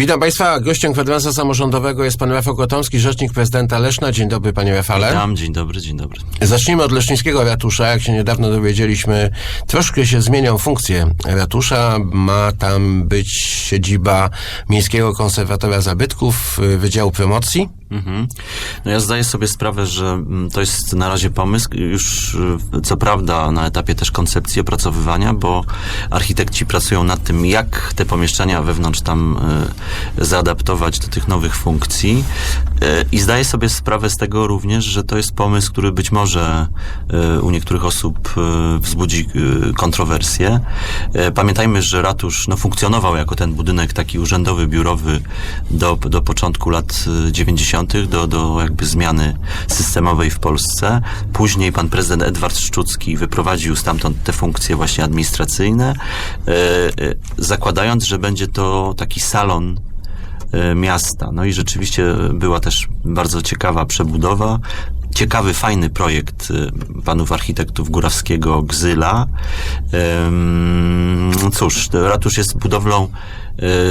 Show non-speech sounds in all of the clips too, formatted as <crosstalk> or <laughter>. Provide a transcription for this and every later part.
Witam Państwa. Gościem kwadransa samorządowego jest pan Rafał Kotomski, rzecznik prezydenta Leszna. Dzień dobry, panie Rafale. Witam, dzień dobry, dzień dobry. Zacznijmy od leszczyńskiego ratusza. Jak się niedawno dowiedzieliśmy, troszkę się zmienią funkcje ratusza. Ma tam być siedziba Miejskiego Konserwatora Zabytków, Wydziału Promocji. Mhm. No ja zdaję sobie sprawę, że mm, to jest na razie pomysł, już y, co prawda na etapie też koncepcji opracowywania, bo architekci pracują nad tym, jak te pomieszczenia wewnątrz tam y, zaadaptować do tych nowych funkcji. Y, I zdaję sobie sprawę z tego również, że to jest pomysł, który być może y, u niektórych osób y, wzbudzi kontrowersje. Pamiętajmy, że ratusz no, funkcjonował jako ten budynek taki urzędowy, biurowy do, do początku lat y, 90., do, do jakby zmiany systemowej w Polsce. Później pan prezydent Edward Szczucki wyprowadził stamtąd te funkcje właśnie administracyjne, zakładając, że będzie to taki salon e, miasta. No i rzeczywiście była też bardzo ciekawa przebudowa. Ciekawy, fajny projekt e, panów architektów Górawskiego Gzyla. Cóż, ratusz jest budowlą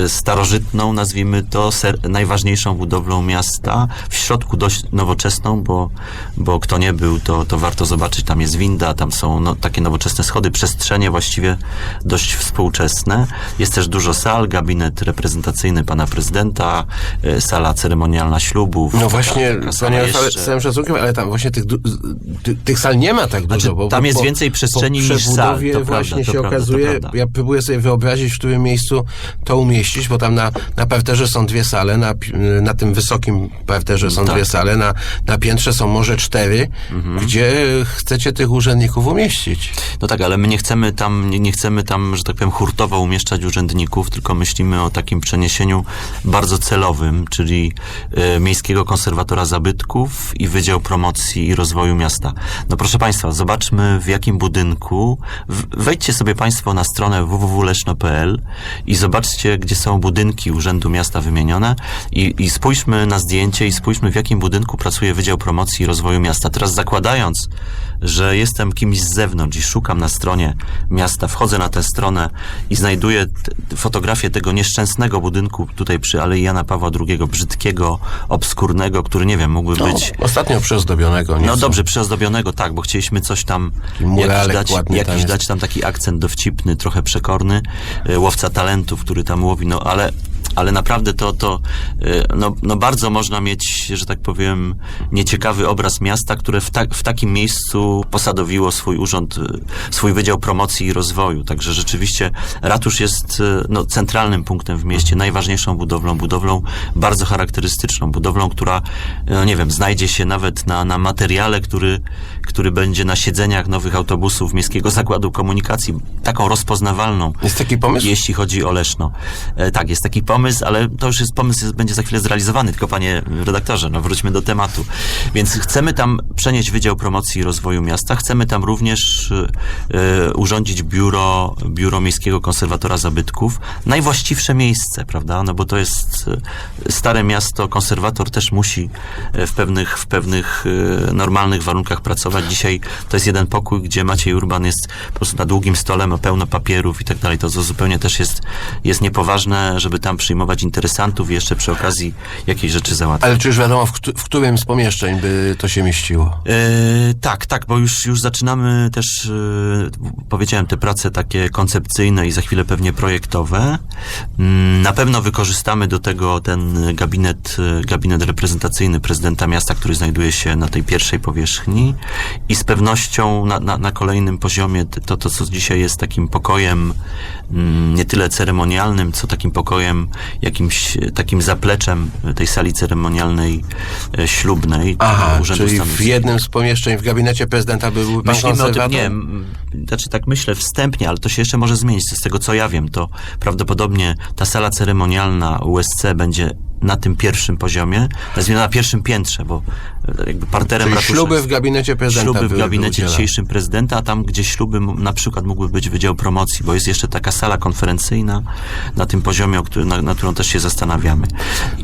e, starożytną, nazwijmy to, najważniejszą budowlą miasta. W środku dość nowoczesną, bo, bo kto nie był, to, to warto zobaczyć. Tam jest winda, tam są no, takie nowoczesne schody, przestrzenie właściwie dość współczesne. Jest też dużo sal, gabinet reprezentacyjny pana prezydenta, e, sala ceremonialna ślubów. No taka- właśnie, taka sala panie Rafale, jeszcze. z całym szacunkiem, ale tam właśnie tych, tych sal nie ma tak dużo. Znaczy, bo, tam jest po- więcej przestrzeni niż sal, to właśnie prawda, się to okazuje, prawda. ja próbuję sobie wyobrazić, w którym miejscu to umieścić, bo tam na, na parterze są dwie sale, na, na tym wysokim parterze są Tak. dwie sale, na, na piętrze są może cztery, Mhm. gdzie chcecie tych urzędników umieścić. No tak, ale my nie chcemy tam, nie, nie chcemy tam, że tak powiem, hurtowo umieszczać urzędników, tylko myślimy o takim przeniesieniu bardzo celowym, czyli e, Miejskiego Konserwatora Zabytków i Wydział Promocji i Rozwoju Miasta. No proszę Państwa, zobaczmy w jakim budynku, wejdźcie sobie Państwo na stronę www.leszno.pl i zobaczcie, gdzie są budynki Urzędu Miasta wymienione i, i spójrzmy na zdjęcie i spójrzmy w jakim budynku pracuje Wydział Promocji i Rozwoju Miasta. Teraz zakładając, że jestem kimś z zewnątrz i szukam na stronie miasta, wchodzę na tę stronę i znajduję fotografię tego nieszczęsnego budynku tutaj przy Alei Jana Pawła II, brzydkiego, obskurnego, który nie wiem, mógłby być Ostatnio przyozdobionego. no nieco. dobrze, przyozdobionego, tak, bo chcieliśmy coś tam, jakiś, dać, tam jakiś jest. dać tam taki akcent dowcipny, trochę przekorny, e, łowca talentów, który tam łowi, no ale, ale naprawdę to, to e, no, no bardzo można mieć, że tak powiem, nieciekawy obraz miasta, które w, ta, w takim miejscu posadowiło swój urząd, e, swój Wydział Promocji i Rozwoju. Także rzeczywiście ratusz jest e, no, centralnym punktem w mieście, najważniejszą budowlą, budowlą bardzo charakterystyczną, budowlą, która, no nie wiem, znajdzie się nawet na, na materiale, który, który będzie na siedzeniach nowych autobusów Miejskiego Zakładu Komunikacji, taką rozpoznawalną. Jest taki pomysł? Jeśli chodzi o Leszno. E, tak, jest taki pomysł, ale to już jest pomysł, jest, będzie za chwilę zrealizowany, tylko panie redaktorze, no wróćmy do tematu. Więc chcemy tam przenieść Wydział Promocji i Rozwoju Miasta, chcemy tam również e, e, urządzić biuro, biuro Miejskiego Konserwatora Zabytków. Najwłaściwsze miejsce, prawda? No bo to jest e, stare miasto, konserwator też musi e, w pewnych, w pewnych normalnych warunkach pracować. Dzisiaj to jest jeden pokój, gdzie Maciej Urban jest po prostu na długim stole, ma pełno papierów i tak dalej. To zupełnie też jest, jest niepoważne, żeby tam przyjmować interesantów i jeszcze przy okazji jakieś rzeczy załatwiać. Ale czy już wiadomo, w, w którym z pomieszczeń by to się mieściło? E, tak, tak, bo już, już zaczynamy też, e, powiedziałem, te prace takie koncepcyjne i za chwilę pewnie projektowe. Mm, Na pewno wykorzystamy do tego ten gabinet, e, gabinet reprezentacyjny prezydenta miasta, który znajduje się na tej pierwszej powierzchni i z pewnością na, na, na kolejnym poziomie to, to, co dzisiaj jest takim pokojem mm, nie tyle ceremonialnym, co takim pokojem, jakimś takim zapleczem tej sali ceremonialnej ślubnej. Aha, Urzędu czyli w jednym z pomieszczeń w gabinecie prezydenta byłby pan Myślimy o tym, nie, znaczy tak myślę wstępnie, ale to się jeszcze może zmienić. Z tego co ja wiem, to prawdopodobnie ta sala ceremonialna USC będzie na tym pierwszym poziomie, nazwijmy na pierwszym piętrze, bo e, jakby parterem Czyli ratusza śluby w gabinecie prezydenta Śluby w gabinecie dzisiejszym prezydenta, a tam, gdzie śluby na przykład mógłby być Wydział Promocji, bo jest jeszcze taka sala konferencyjna na tym poziomie, o który, na, na którą też się zastanawiamy.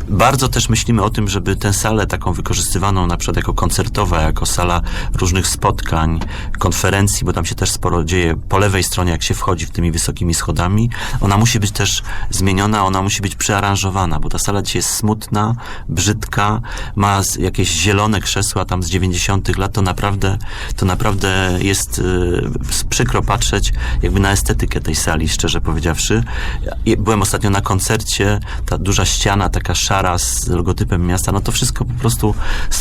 Bardzo też myślimy o tym, żeby tę salę taką wykorzystywaną na przykład jako koncertowa, jako sala różnych spotkań, konferencji, bo tam się też sporo dzieje po lewej stronie, jak się wchodzi w tymi wysokimi schodami, ona musi być też zmieniona, ona musi być przearanżowana, bo ta sala dzisiaj jest smutna, brzydka, ma jakieś zielone krzesła tam z 90 lat, to naprawdę, to naprawdę jest y, przykro patrzeć jakby na estetykę tej sali, szczerze powiedziawszy. Byłem ostatnio na koncercie, ta duża ściana, taka szara z logotypem miasta, no to wszystko po prostu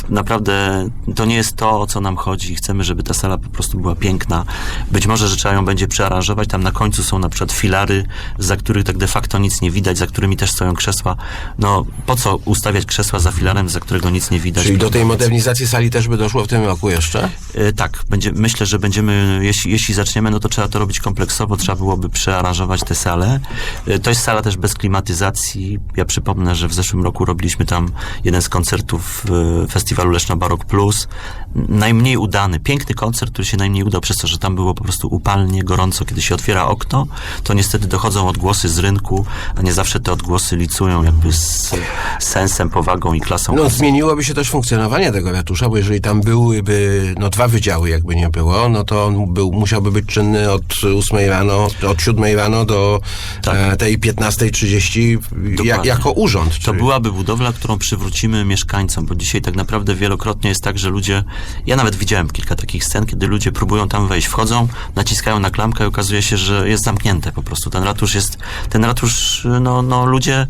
naprawdę, to nie jest to, o co nam chodzi. Chcemy, żeby ta sala po prostu była piękna. Być może, że trzeba ją będzie przearanżować. Tam na końcu są na przykład filary, za których tak de facto nic nie widać, za którymi też stoją krzesła. No, po co ustawiać krzesła za filarem, za którego nic nie widać? Czyli do tej modernizacji sali też by doszło w tym roku jeszcze? E, Tak, będzie, myślę, że będziemy, jeśli, jeśli zaczniemy, no to trzeba to robić kompleksowo, trzeba byłoby przearanżować tę salę. E, To jest sala też bez klimatyzacji. Ja przypomnę, że w zeszłym roku robiliśmy tam jeden z koncertów e, festiwalu Leszno Barok Plus. Najmniej udany, piękny koncert, który się najmniej udał przez to, że tam było po prostu upalnie, gorąco. Kiedy się otwiera okno, to niestety dochodzą odgłosy z rynku, a nie zawsze te odgłosy licują jakby z sensem, powagą i klasą No, zmieniłoby się też funkcjonowanie tego ratusza, bo jeżeli tam byłyby no, dwa wydziały, jakby nie było, no to on był, musiałby być czynny od 8 rano, od 7 rano do Tak. e, tej 15.30 jak, jako urząd. To czyli- byłaby budowla, którą przywrócimy mieszkańcom, bo dzisiaj tak naprawdę wielokrotnie jest tak, że ludzie, ja nawet widziałem kilka takich scen, kiedy ludzie próbują tam wejść, wchodzą, naciskają na klamkę i okazuje się, że jest zamknięte po prostu. Ten ratusz jest, ten ratusz, no, no ludzie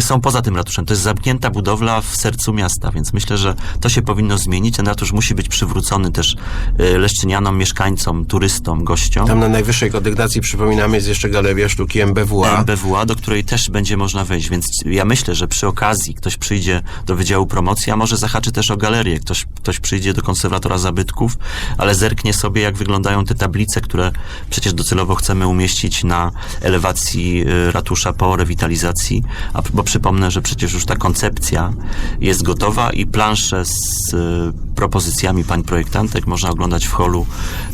są poza tym ratuszem. To jest zamknięta budowla w sercu miasta, więc myślę, że to się powinno zmienić. Ten ratusz musi być przywrócony też y, leszczynianom, mieszkańcom, turystom, gościom. Tam na najwyższej kondygnacji, przypominamy, jest jeszcze Galeria Sztuki MBWA. MBWA, do której też będzie można wejść, więc ja myślę, że przy okazji ktoś przyjdzie do Wydziału Promocji, a może zahaczy też o galerię, ktoś, ktoś przyjdzie do konserwatora zabytków, ale zerknie sobie, jak wyglądają te tablice, które przecież docelowo chcemy umieścić na elewacji y, ratusza po rewitalizacji, a, bo przypomnę, że przecież już ta koncepcja jest gotowa i plansze z y, propozycjami pań projektantek można oglądać w holu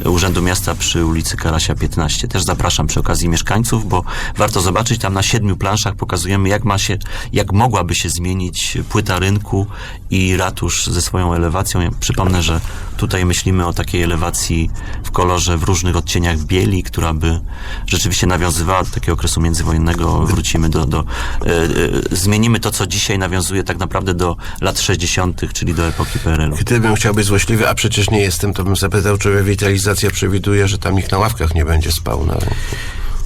Urzędu Miasta przy ulicy Karasia 15. Też zapraszam przy okazji mieszkańców, bo warto zobaczyć, tam na siedmiu planszach pokazujemy, jak ma się, jak mogłaby się zmienić płyta rynku i ratusz ze swoją elewacją. Ja przypomnę, że tutaj myślimy o takiej elewacji w kolorze w różnych odcieniach bieli, która by rzeczywiście nawiązywała do takiego okresu międzywojennego. Wrócimy do, do e, e, zmienimy to, co dzisiaj nawiązuje tak naprawdę do lat 60., czyli do epoki PRL-u. Gdybym chciał być złośliwy, a przecież nie jestem, to bym zapytał, czy rewitalizacja przewiduje, że tam nikt na ławkach nie będzie spał. No.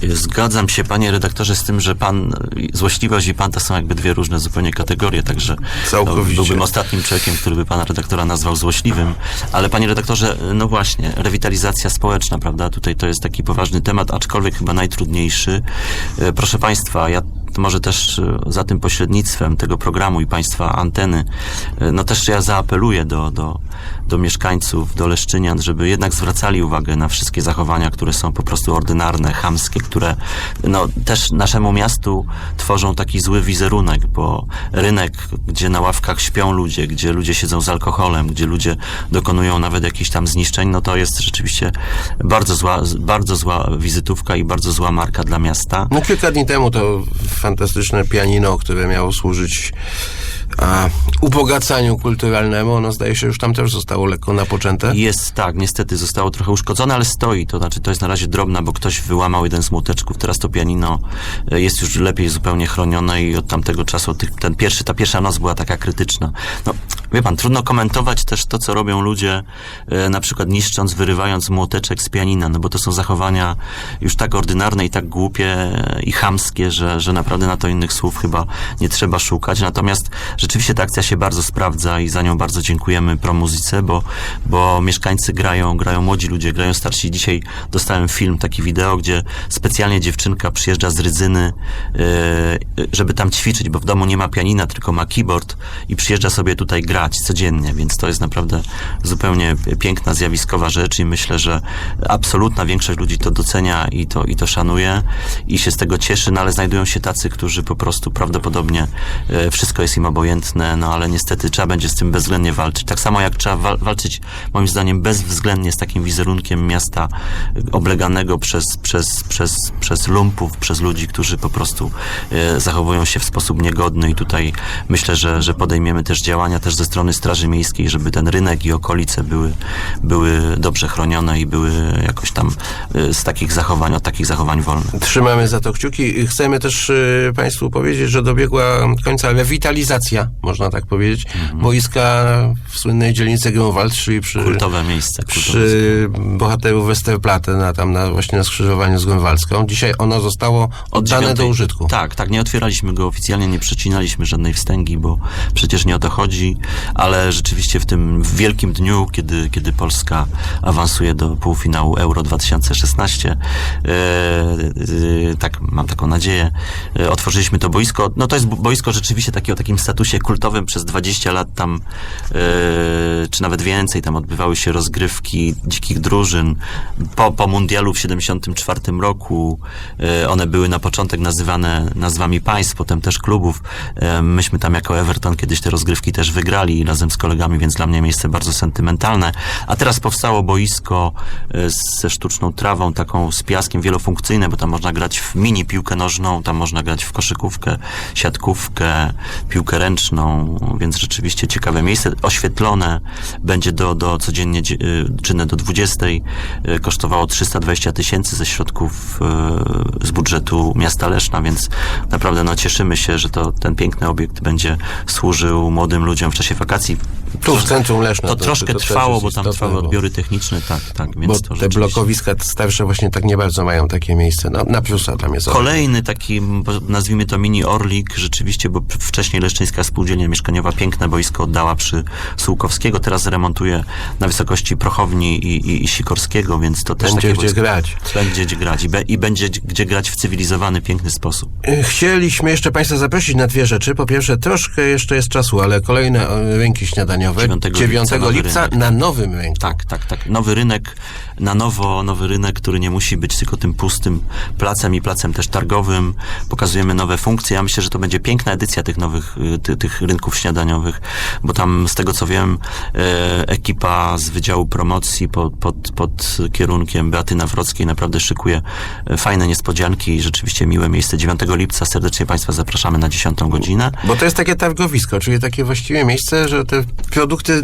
Zgadzam się, panie redaktorze, z tym, że pan, złośliwość i pan to są jakby dwie różne zupełnie kategorie, także Całkowicie. byłbym ostatnim człowiekiem, który by pana redaktora nazwał złośliwym. Ale panie redaktorze, no właśnie, rewitalizacja społeczna, prawda? Tutaj to jest taki poważny temat, aczkolwiek chyba najtrudniejszy. E, Proszę państwa, ja może też e, za tym pośrednictwem tego programu i państwa anteny, e, no też ja zaapeluję do, do, do mieszkańców, do Leszczynian, żeby jednak zwracali uwagę na wszystkie zachowania, które są po prostu ordynarne, chamskie, które no, też naszemu miastu tworzą taki zły wizerunek, bo rynek, gdzie na ławkach śpią ludzie, gdzie ludzie siedzą z alkoholem, gdzie ludzie dokonują nawet jakichś tam zniszczeń, no to jest rzeczywiście bardzo zła, bardzo zła wizytówka i bardzo zła marka dla miasta. No kilka dni temu to fantastyczne pianino, które miało służyć a, ubogacaniu kulturalnemu, ono zdaje się już tam też zostało lekko napoczęte. Jest tak, niestety zostało trochę uszkodzone, ale stoi. To znaczy, to jest na razie drobna, bo ktoś wyłamał jeden z młoteczków. Teraz to pianino e, jest już lepiej zupełnie chronione i od tamtego czasu ten pierwszy, ta pierwsza noc była taka krytyczna. No, wie pan, trudno komentować też to, co robią ludzie, e, na przykład niszcząc, wyrywając młoteczek z pianina, no bo to są zachowania już tak ordynarne i tak głupie e, i chamskie, że, że naprawdę na to innych słów chyba nie trzeba szukać. Natomiast rzeczywiście ta akcja się bardzo sprawdza i za nią bardzo dziękujemy promuzyce, bo, bo mieszkańcy grają, grają młodzi ludzie, grają starsi. Dzisiaj dostałem film, taki wideo, gdzie specjalnie dziewczynka przyjeżdża z Rydzyny, yy, żeby tam ćwiczyć, bo w domu nie ma pianina, tylko ma keyboard i przyjeżdża sobie tutaj grać. grać codziennie, więc to jest naprawdę zupełnie piękna, zjawiskowa rzecz i myślę, że absolutna większość ludzi to docenia i to, i to szanuje i się z tego cieszy, no ale znajdują się tacy, którzy po prostu prawdopodobnie e, wszystko jest im obojętne, no ale niestety trzeba będzie z tym bezwzględnie walczyć. Tak samo jak trzeba wal- walczyć, moim zdaniem, bezwzględnie z takim wizerunkiem miasta e, obleganego przez, przez, przez, przez lumpów, przez ludzi, którzy po prostu e, zachowują się w sposób niegodny i tutaj myślę, że, że podejmiemy też działania też ze strony Straży Miejskiej, żeby ten rynek i okolice były, były dobrze chronione i były jakoś tam e, z takich zachowań, od takich zachowań wolne. Trzymamy za to kciuki. Chcemy też y, Państwu powiedzieć, że dobiegła końca rewitalizacja, można tak powiedzieć, boiska w słynnej dzielnicy Grunwald, czyli przy, Kultowe miejsce. Kultowe przy bohaterów Westerplatte, na, tam na, właśnie na skrzyżowaniu z Grunwaldzką. Dzisiaj ono zostało oddane do dziewiątej- użytku. Tak, tak, nie otwieraliśmy go oficjalnie, nie przecinaliśmy żadnej wstęgi, bo przecież nie o to chodzi, ale rzeczywiście w tym wielkim dniu, kiedy, kiedy Polska awansuje do półfinału Euro 2016, e, e, tak, mam taką nadzieję, e, otworzyliśmy to boisko. No to jest bo- boisko rzeczywiście takie o takim statusie kultowym, przez 20 lat tam, e, czy nawet więcej, tam odbywały się rozgrywki dzikich drużyn. Po, po mundialu w 74 roku e, one były na początek nazywane nazwami państw, potem też klubów. E, myśmy tam jako Everton kiedyś te rozgrywki też wygrali razem z kolegami, więc dla mnie miejsce bardzo sentymentalne. A teraz powstało boisko ze sztuczną trawą, taką z piaskiem wielofunkcyjne, bo tam można grać w mini piłkę nożną, tam można grać w koszykówkę, siatkówkę, piłkę ręczną, więc rzeczywiście ciekawe miejsce. Oświetlone będzie do, do codziennie dzie- y, czynne do 20. y, Kosztowało 320 tysięcy ze środków y, z budżetu miasta Leszna, więc naprawdę no, cieszymy się, że to ten piękny obiekt będzie służył młodym ludziom w czasie wakacji. Tu w centrum Leszna. To, to- troszkę to trwało, bo tam trwały odbiory techniczne, tak, tak, więc Bo to te blokowiska starsze właśnie tak nie bardzo mają takie miejsce. Na, na plusa tam jest. Kolejny taki, nazwijmy to mini Orlik, rzeczywiście, bo wcześniej Leszczyńska Spółdzielnia Mieszkaniowa piękne boisko oddała przy Sułkowskiego, teraz remontuje na wysokości Prochowni i, i, i Sikorskiego, więc to też Będzie takie gdzie boisko. grać. Będzie gdzie grać i, be, i będzie gdzie grać w cywilizowany, piękny sposób. Y, Chcieliśmy jeszcze Państwa zaprosić na dwie rzeczy. Po pierwsze, troszkę jeszcze jest czasu, ale kolejne e, rynki śniadaniowe. 9 lipca 9 nowy lipca rynek. na nowym rynku. Tak, tak, tak. Nowy rynek, na nowo, nowy rynek, który nie musi być tylko tym pustym placem i placem też targowym. Pokazujemy nowe funkcje. Ja myślę, że to będzie piękna edycja tych nowych, y, ty, tych rynków śniadaniowych, bo tam z tego co wiem, e, ekipa z Wydziału Promocji pod, pod, pod kierunkiem Beaty Nawrockiej naprawdę szykuje e, fajne niespodzianki i rzeczywiście miłe miejsce. 9 lipca serdecznie Państwa zapraszamy na 10 godzinę. Bo to jest takie targowisko, czyli takie właściwie miejsce, że te produkty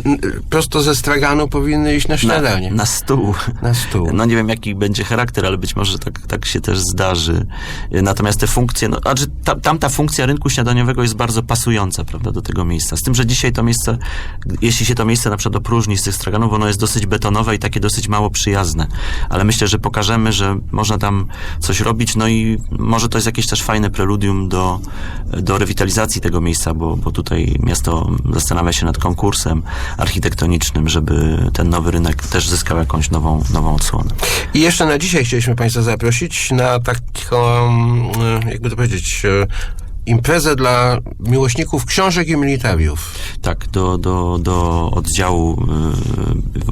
prosto ze straganu powinny iść na śniadanie. Na, na stół. Na stół. No nie wiem, jaki będzie charakter, ale być może tak, tak się też zdarzy. Natomiast te funkcje, no, znaczy ta, tamta funkcja rynku śniadaniowego jest bardzo pasująca, prawda, do tego miejsca. Z tym, że dzisiaj to miejsce, jeśli się to miejsce na przykład opróżni z tych straganów, ono jest dosyć betonowe i takie dosyć mało przyjazne. Ale myślę, że pokażemy, że można tam coś robić, no i może to jest jakieś też fajne preludium do, do rewitalizacji tego miejsca, bo, bo tutaj miasto zastanawia się nad konkursem architektonicznym, żeby ten nowy rynek też zyskał jakąś nową, nową odsłonę. I jeszcze na dzisiaj chcieliśmy Państwa zaprosić na taką, e, jakby to powiedzieć, e, imprezę dla miłośników książek i militariów. Tak, do, do, do oddziału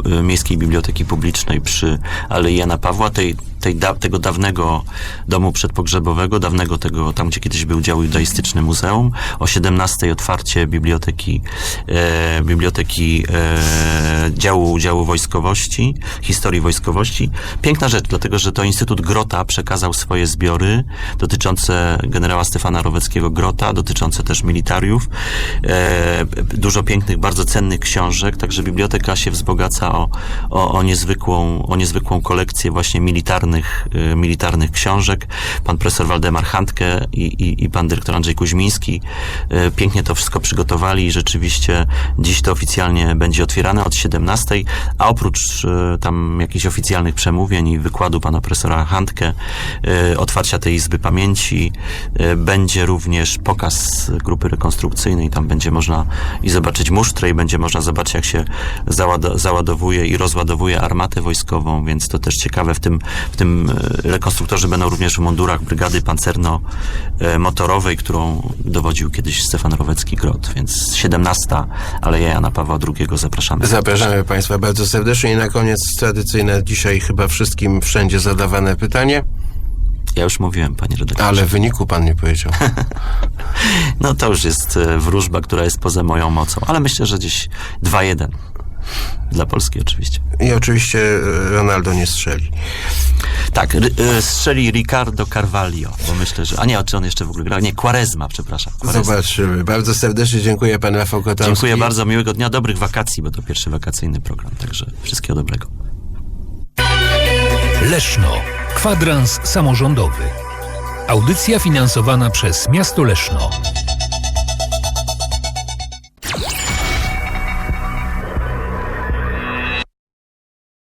y, Miejskiej Biblioteki Publicznej przy Alei Jana Pawła, tej, tej da, tego dawnego domu przedpogrzebowego, dawnego tego, tam gdzie kiedyś był dział judaistyczny muzeum. O 17 otwarcie biblioteki, e, biblioteki e, działu, działu wojskowości, historii wojskowości. Piękna rzecz, dlatego że to Instytut Grota przekazał swoje zbiory dotyczące generała Stefana Roweckiego Grota, dotyczące też militariów. E, dużo pięknych, bardzo cennych książek, także biblioteka się wzbogaca o, o, o, niezwykłą, o niezwykłą kolekcję właśnie militarnych, e, militarnych książek. Pan profesor Waldemar Handke i, i, i pan dyrektor Andrzej Kuźmiński e, pięknie to wszystko przygotowali i rzeczywiście dziś to oficjalnie będzie otwierane od 17, a oprócz e, tam jakichś oficjalnych przemówień i wykładu pana profesora Handke, otwarcia tej Izby Pamięci, będzie również pokaz grupy rekonstrukcyjnej. Tam będzie można i zobaczyć musztrę, i będzie można zobaczyć, jak się załad- załadowuje i rozładowuje armatę wojskową, więc to też ciekawe. W tym, w tym e, rekonstruktorzy będą również w mundurach brygady pancerno-motorowej, którą dowodził kiedyś Stefan Rowecki-Grot, więc 17. Aleja Jana Pawła II. Zapraszamy. Zapraszamy Państwa bardzo serdecznie i na koniec tradycyjne dzisiaj chyba wszystkim wszędzie zadawane pytanie, Ja już mówiłem, panie redaktorze. ale wyniku Pan nie powiedział. <laughs> No to już jest e, wróżba, która jest poza moją mocą, ale myślę, że gdzieś 2-1. Dla Polski oczywiście. I oczywiście e, Ronaldo nie strzeli. Tak, y, strzeli Ricardo Carvalho, bo myślę, że... A nie, czy on jeszcze w ogóle gra? Nie, Quaresma, przepraszam. Quaresma. Zobaczymy. Bardzo serdecznie dziękuję Pan Rafał. Dziękuję bardzo, miłego dnia, dobrych wakacji, bo to pierwszy wakacyjny program, także wszystkiego dobrego. Leszno. Kwadrans samorządowy. Audycja finansowana przez miasto Leszno.